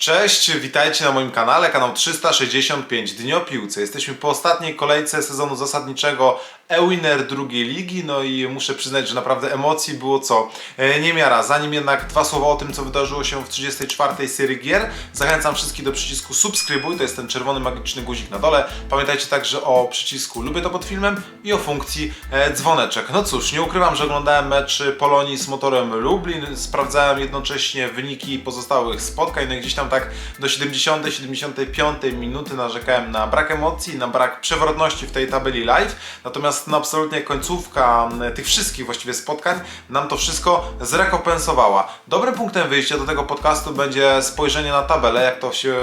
Cześć, witajcie na moim kanale, kanał 365 Dni. Jesteśmy po ostatniej kolejce sezonu zasadniczego e-winner drugiej ligi, no i muszę przyznać, że naprawdę emocji było co e, niemiara. Zanim jednak dwa słowa o tym, co wydarzyło się w 34. serii gier, zachęcam wszystkich do przycisku subskrybuj, to jest ten czerwony magiczny guzik na dole. Pamiętajcie także o przycisku lubię to pod filmem i o funkcji e, dzwoneczek. No cóż, nie ukrywam, że oglądałem mecz Polonii z motorem Lublin, sprawdzałem jednocześnie wyniki pozostałych spotkań, no i gdzieś tam tak do 70-75 minuty narzekałem na brak emocji, na brak przewrotności w tej tabeli live, natomiast no, absolutnie końcówka m, tych wszystkich właściwie spotkań nam to wszystko zrekompensowała. Dobrym punktem wyjścia do tego podcastu będzie spojrzenie na tabelę, jak to się,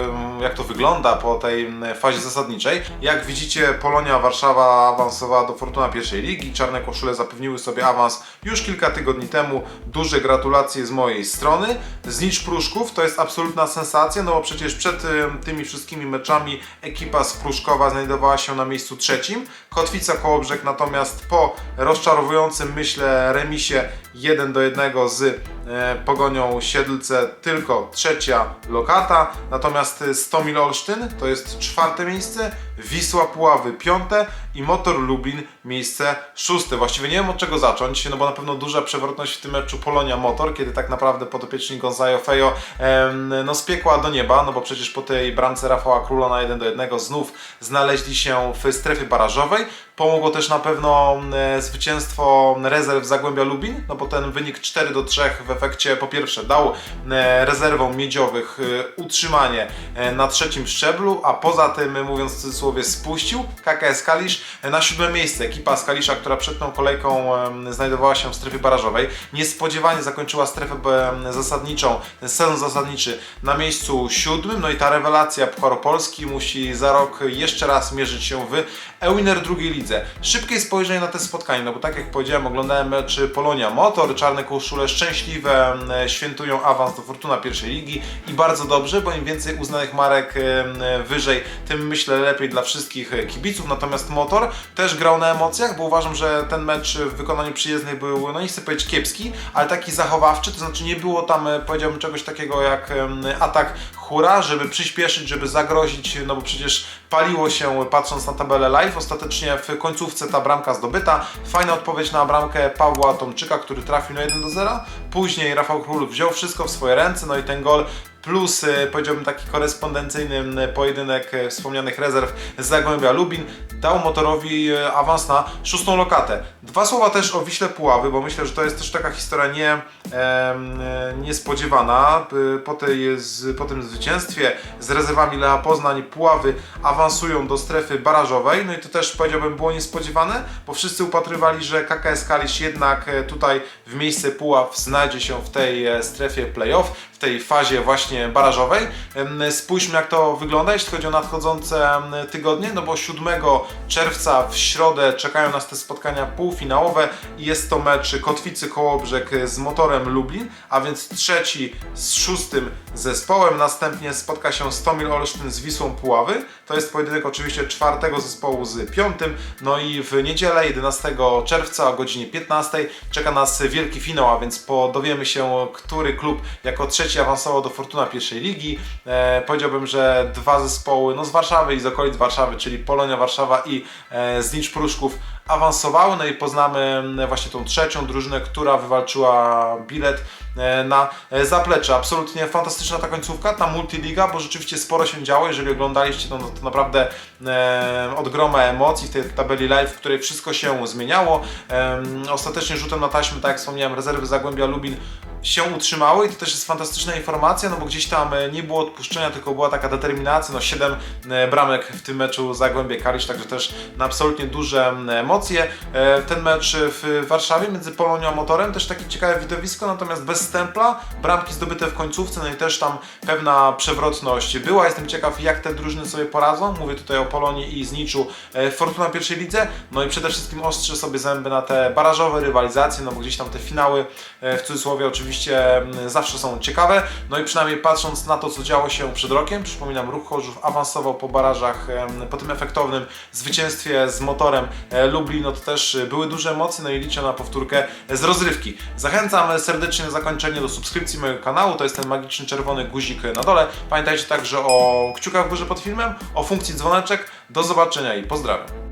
jak to wygląda po tej m, fazie zasadniczej. Jak widzicie, Polonia Warszawa awansowała do Fortuna pierwszej ligi, czarne koszule zapewniły sobie awans już kilka tygodni temu. Duże gratulacje z mojej strony. Znicz Pruszków to jest absolutna sensacja, no bo przecież przed tymi wszystkimi meczami ekipa z Pruszkowa znajdowała się na miejscu trzecim. Kotwica Kołobrzeg natomiast po rozczarowującym, myślę, remisie 1 do 1 z Pogonią Siedlce tylko trzecia lokata, natomiast y, Stomil Olsztyn to jest czwarte miejsce, Wisła Puławy piąte i Motor Lublin miejsce szóste. Właściwie nie wiem od czego zacząć, no bo na pewno duża przewrotność w tym meczu Polonia Motor, kiedy tak naprawdę podopieczni Gonzayo Fejo no spiekła do nieba, no bo przecież po tej bramce Rafała Króla na 1 do 1 znów znaleźli się w strefie barażowej. Pomogło też na pewno e, zwycięstwo rezerw Zagłębia Lubin, no bo ten wynik 4 do 3 w efekcie po pierwsze dał e, rezerwom miedziowych e, utrzymanie e, na trzecim szczeblu, a poza tym, mówiąc w cudzysłowie, spuścił KKS Kalisz na siódme miejsce. Ekipa z Kalisza, która przed tą kolejką znajdowała się w strefie barażowej, niespodziewanie zakończyła strefę zasadniczą, sezon zasadniczy na miejscu siódmym, no i ta rewelacja Pucharu Polski musi za rok jeszcze raz mierzyć się w Ewiner drugiej lidze. Szybkie spojrzenie na te spotkanie, no bo tak jak powiedziałem, oglądałem mecz Polonia Motor, czarne koszule szczęśliwe e, świętują awans do Fortuna pierwszej ligi i bardzo dobrze, bo im więcej uznanych marek wyżej, tym myślę lepiej dla wszystkich kibiców, natomiast Motor też grał na emocjach, bo uważam, że ten mecz w wykonaniu przyjezdnych był, no nie chcę powiedzieć kiepski, ale taki zachowawczy, to znaczy nie było tam, e, powiedziałbym, czegoś takiego jak atak hura, żeby przyspieszyć, żeby zagrozić, no bo przecież paliło się patrząc na tabelę live, ostatecznie w końcówce ta bramka zdobyta, fajna odpowiedź na bramkę Pawła Tomczyka, który trafił na 1 do 0, później Rafał Król wziął wszystko w swoje ręce, no i ten gol plus e, powiedziałbym taki korespondencyjny e, pojedynek e, wspomnianych rezerw z Zagłębia Lubin dał Motorowi awans na szóstą lokatę. Dwa słowa też o Wiśle Puławy, bo myślę, że to jest też taka historia nie, e, niespodziewana. Po, tej, z, po tym zwycięstwie z rezerwami Lecha Poznań Puławy awansują do strefy barażowej, no i to też powiedziałbym było niespodziewane, bo wszyscy upatrywali, że KKS Kalisz jednak tutaj w miejsce Puław znajdzie się w tej strefie playoff, w tej fazie właśnie barażowej. Em, Spójrzmy jak to wygląda, jeśli chodzi o nadchodzące tygodnie, no bo 7 czerwca w środę czekają nas te spotkania półfinałowe i jest to mecz Kotwicy Kołobrzeg z Motorem Lublin, a więc trzeci z szóstym zespołem. Następnie spotka się Stomil Olsztyn z Wisłą Puławy. To jest pojedynek oczywiście czwartego zespołu z piątym. No i w niedzielę 11 czerwca o godzinie 15 czeka nas wielki finał, a więc dowiemy się, który klub jako trzeci awansował do Fortuna pierwszej ligi. E, powiedziałbym, że dwa zespoły no z Warszawy i z okolic Warszawy, czyli Polonia Warszawa i e, Znicz Pruszków awansowały, no i poznamy mm, właśnie tą trzecią drużynę, która wywalczyła bilet e, na e, zaplecze. Absolutnie fantastyczna ta końcówka, ta multiliga, bo rzeczywiście sporo się działo. Jeżeli oglądaliście, to, no, to naprawdę e, od groma emocji w tej tabeli live, w której wszystko się zmieniało. E, ostatecznie rzutem na taśmę, tak jak wspomniałem, rezerwy Zagłębia Lubin się utrzymały i to też jest fantastyczna informacja, no bo gdzieś tam e, nie było odpuszczenia, tylko była taka determinacja, no 7 bramek w tym meczu Zagłębie Kalisz, także też na absolutnie duże emocje. E, Ten mecz w Warszawie między Polonią a Motorem też takie ciekawe widowisko, natomiast bez stempla, bramki zdobyte w końcówce, no i też tam pewna przewrotność była. Jestem ciekaw jak te drużyny sobie poradzą, mówię tutaj o Polonii i Zniczu e, Fortuna pierwszej lidze, no i przede wszystkim ostrzy sobie zęby na te barażowe rywalizacje, no bo gdzieś tam te finały, e, w cudzysłowie oczywiście oczywiście mm, zawsze są ciekawe. No i przynajmniej patrząc na to, co działo się przed rokiem, przypominam, Ruch Chorzów awansował po barażach po tym efektownym zwycięstwie z motorem e, Lublin, no to też e, były duże emocje, no i liczę na powtórkę z rozrywki. Zachęcam serdecznie na zakończenie do subskrypcji mojego kanału, to jest ten magiczny czerwony guzik na dole. Pamiętajcie także o kciukach w górze pod filmem, o funkcji dzwoneczek. Do zobaczenia i pozdrawiam.